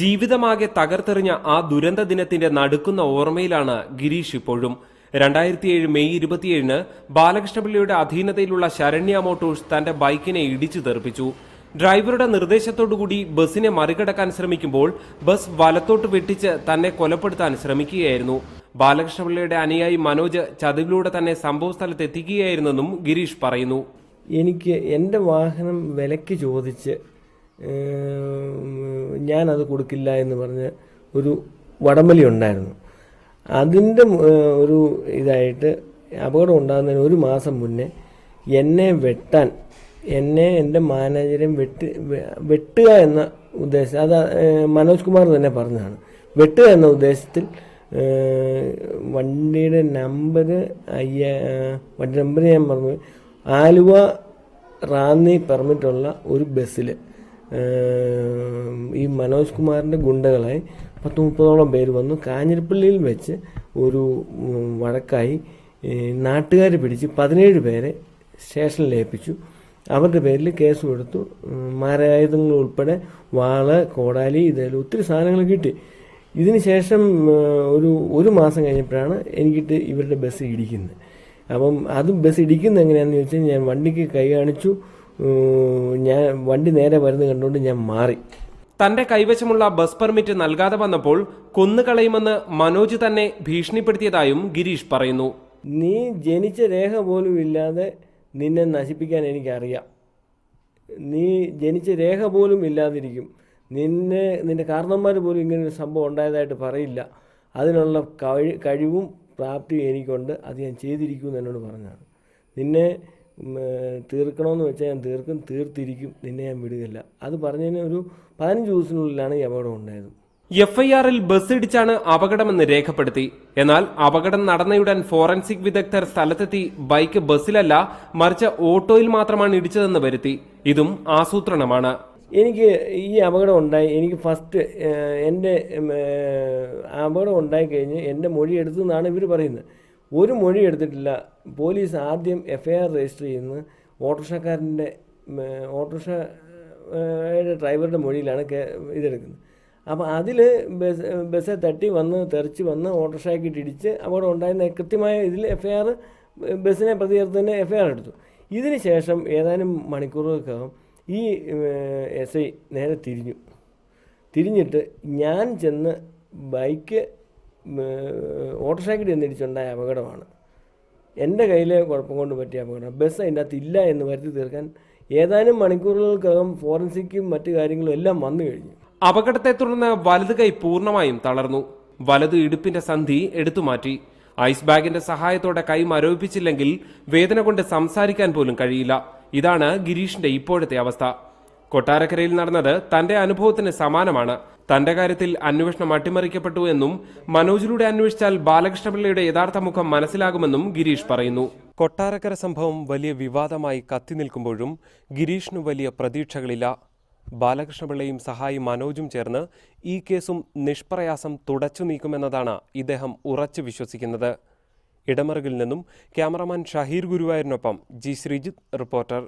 ജീവിതമാകെ തകർത്തെറിഞ്ഞ ആ ദുരന്ത ദിനത്തിന്റെ നടുക്കുന്ന ഓർമ്മയിലാണ് ഗിരീഷ് ഇപ്പോഴും. രണ്ടായിരത്തിയേഴ് മെയ് ഇരുപത്തിയേഴിന് ബാലകൃഷ്ണപിള്ളിയുടെ അധീനതയിലുള്ള ശരണ്യ മോട്ടോഴ്സ് തന്റെ ബൈക്കിനെ ഇടിച്ചു തെറിപ്പിച്ചു. ഡ്രൈവറുടെ നിർദ്ദേശത്തോടുകൂടി ബസിനെ മറികടക്കാൻ ശ്രമിക്കുമ്പോൾ ബസ് വലത്തോട്ട് വെട്ടിച്ച് തന്നെ കൊലപ്പെടുത്താൻ ശ്രമിക്കുകയായിരുന്നു. ബാലകൃഷ്ണപിള്ളിയുടെ അനുയായി മനോജ് ചതിവിലൂടെ തന്നെ സംഭവസ്ഥലത്ത് എത്തിക്കുകയായിരുന്നെന്നും ഗിരീഷ് പറയുന്നു. എനിക്ക് എന്റെ വാഹനം വിലക്ക് ചോദിച്ച് ഞാനത് കൊടുക്കില്ല എന്ന് പറഞ്ഞ് ഒരു വടംവലി ഉണ്ടായിരുന്നു. അതിന്റെ ഒരു ഇതായിട്ട് അപകടം ഉണ്ടാകുന്നതിന് ഒരു മാസം മുന്നേ എന്നെ വെട്ടാൻ എന്നെ എന്റെ മാനേജരെയും വെട്ട് വെട്ടുക എന്ന ഉദ്ദേശം അത് മനോജ് കുമാർ തന്നെ പറഞ്ഞതാണ്. വെട്ടുക എന്ന ഉദ്ദേശത്തിൽ വണ്ടിയുടെ നമ്പർ അയ്യ വണ്ടി നമ്പർ ഞാൻ പറഞ്ഞു. ആലുവ റാന്നി പെർമിറ്റുള്ള ഒരു ബസ്സിൽ ഈ മനോജ് കുമാറിന്റെ ഗുണ്ടകളെ പത്ത് മുപ്പതോളം പേര് വന്നു. കാഞ്ഞിരപ്പള്ളിയിൽ വെച്ച് ഒരു വഴക്കായി നാട്ടുകാർ പിടിച്ച് പതിനേഴ് പേരെ സ്റ്റേഷനിൽ ഏൽപ്പിച്ചു. അവരുടെ പേരിൽ കേസ് കൊടുത്തു. മാരായുധങ്ങൾ ഉൾപ്പെടെ വാൾ കോടാലി ഇതെല്ലാം ഒത്തിരി സാധനങ്ങൾ കിട്ടി. ഇതിന് ശേഷം ഒരു ഒരു മാസം കഴിഞ്ഞപ്പോഴാണ് എനിക്കിട്ട് ഇവരുടെ ബസ് ഇടിക്കുന്നത്. അപ്പം അത് ബസ് ഇടിക്കുന്നത് എങ്ങനെയാണെന്ന് ചോദിച്ചാൽ ഞാൻ വണ്ടിക്ക് കൈ കാണിച്ചു. ഞാൻ വണ്ടി നേരെ വരുന്നത് കണ്ടുകൊണ്ട് ഞാൻ മാറി. തന്റെ കൈവശമുള്ള ബസ് പെർമിറ്റ് നൽകാതെ വന്നപ്പോൾ കൊന്നുകളയുമെന്ന് മനോജ് തന്നെ ഭീഷണിപ്പെടുത്തിയതായും ഗിരീഷ് പറയുന്നു. നീ ജനിച്ച രേഖ പോലും ഇല്ലാതെ നിന്നെ നശിപ്പിക്കാൻ എനിക്കറിയാം. നീ ജനിച്ച രേഖ പോലും ഇല്ലാതിരിക്കും. നിന്നെ നിന്റെ കാരണന്മാർ പോലും ഇങ്ങനെ ഒരു സംഭവം ഉണ്ടായതായിട്ട് പറയില്ല. അതിനുള്ള കഴി കഴിവും പ്രാപ്തിയും എനിക്കുണ്ട്. അത് ഞാൻ ചെയ്തിരിക്കും എന്നോട് പറഞ്ഞാണ്. നിന്നെ തീർക്കണമെന്ന് വെച്ചാൽ ഞാൻ തീർക്കും തീർത്തിരിക്കും നിന്നെ ഞാൻ വിടുകയില്ല. അത് പറഞ്ഞതിന് ഒരു പതിനഞ്ച് ദിവസത്തിനുള്ളിലാണ് ഈ അപകടം ഉണ്ടായത്. എഫ് ഐ ആറിൽ ബസ് ഇടിച്ചാണ് അപകടമെന്ന് രേഖപ്പെടുത്തി. എന്നാൽ അപകടം നടന്നയുടൻ ഫോറൻസിക് വിദഗ്ധർ സ്ഥലത്തെത്തി ബൈക്ക് ബസ്സിലല്ല മറിച്ച് ഓട്ടോയിൽ മാത്രമാണ് ഇടിച്ചതെന്ന് വരുത്തി. ഇതും ആസൂത്രണമാണ്. എനിക്ക് ഈ അപകടം ഉണ്ടായി എനിക്ക് ഫസ്റ്റ് എന്റെ അപകടം ഉണ്ടായി കഴിഞ്ഞ് എന്റെ മൊഴി എടുത്തു എന്നാണ് ഇവർ പറയുന്നത്. ഒരു മൊഴി എടുത്തിട്ടില്ല. പോലീസ് ആദ്യം എഫ് ഐ ആർ രജിസ്റ്റർ ചെയ്യുന്നത് ഓട്ടോറിക്ഷക്കാരന്റെ ഓട്ടോറിക്ഷ ഡ്രൈവറുടെ മൊഴിയിലാണ് ഇതെടുക്കുന്നത്. അപ്പോൾ അതിൽ ബസ് ബസ്സെ തട്ടി വന്ന് തെറിച്ച് വന്ന് ഓട്ടോറിക്ഷയ്ക്ക് ഇടിച്ച് അപകടം ഉണ്ടായിരുന്ന കൃത്യമായ ഇതിൽ എഫ് ഐ ആർ ബസ്സിനെ പ്രതി തന്നെ എഫ് ഐ ആർ എടുത്തു. ഇതിന് ശേഷം ഏതാനും മണിക്കൂറുകൾക്കകം ഈ എസ് ഐ നേരെ തിരിഞ്ഞു. തിരിഞ്ഞിട്ട് ഞാൻ ചെന്ന് ബൈക്ക് ഓട്ടോറിക്ഷയ്ക്ക് ചെന്നിടിച്ചുണ്ടായ അപകടമാണ്. എന്റെ കയ്യിലെ കുഴപ്പം കൊണ്ട് പറ്റിയ അപകടം ബസ് അതിന്റെ അകത്ത് ഇല്ല എന്ന് വരുത്തി തീർക്കാൻ ഏതാനും മണിക്കൂറുകൾക്കകം ഫോറൻസിക്കും മറ്റു കാര്യങ്ങളും എല്ലാം വന്നു കഴിഞ്ഞു. അപകടത്തെ തുടർന്ന് വലത് കൈ പൂർണമായും തളർന്നു. വലത് ഇടുപ്പിന്റെ സന്ധി എടുത്തുമാറ്റി ഐസ് ബാഗിന്റെ സഹായത്തോടെ കൈ മരവിപ്പിച്ചില്ലെങ്കിൽ വേദന കൊണ്ട് സംസാരിക്കാൻ പോലും കഴിയില്ല. ഇതാണ് ഗിരീഷിന്റെ ഇപ്പോഴത്തെ അവസ്ഥ. കൊട്ടാരക്കരയിൽ നടന്നത് തന്റെ അനുഭവത്തിന് സമാനമാണ്. തന്റെ കാര്യത്തിൽ അന്വേഷണം അട്ടിമറിക്കപ്പെട്ടു എന്നും മനോജിലൂടെ അന്വേഷിച്ചാൽ ബാലകൃഷ്ണപിള്ളയുടെ യഥാർത്ഥ മുഖം മനസ്സിലാകുമെന്നും ഗിരീഷ് പറയുന്നു. കൊട്ടാരക്കര സംഭവം വലിയ വിവാദമായി കത്തി നിൽക്കുമ്പോഴും ഗിരീഷിന് വലിയ പ്രതീക്ഷകളില്ല. ബാലകൃഷ്ണപിള്ളയും സഹായി മനോജും ചേർന്ന് ഈ കേസും നിഷ്പ്രയാസം തുടച്ചു നീക്കുമെന്നതാണ് ഇദ്ദേഹം ഉറച്ചു വിശ്വസിക്കുന്നത്. ഇടമറുകിൽ നിന്നും ക്യാമറമാൻ ഷഹീർ ഗുരുവായൂരിനൊപ്പം ജി ശ്രീജിത്ത് റിപ്പോർട്ടർ.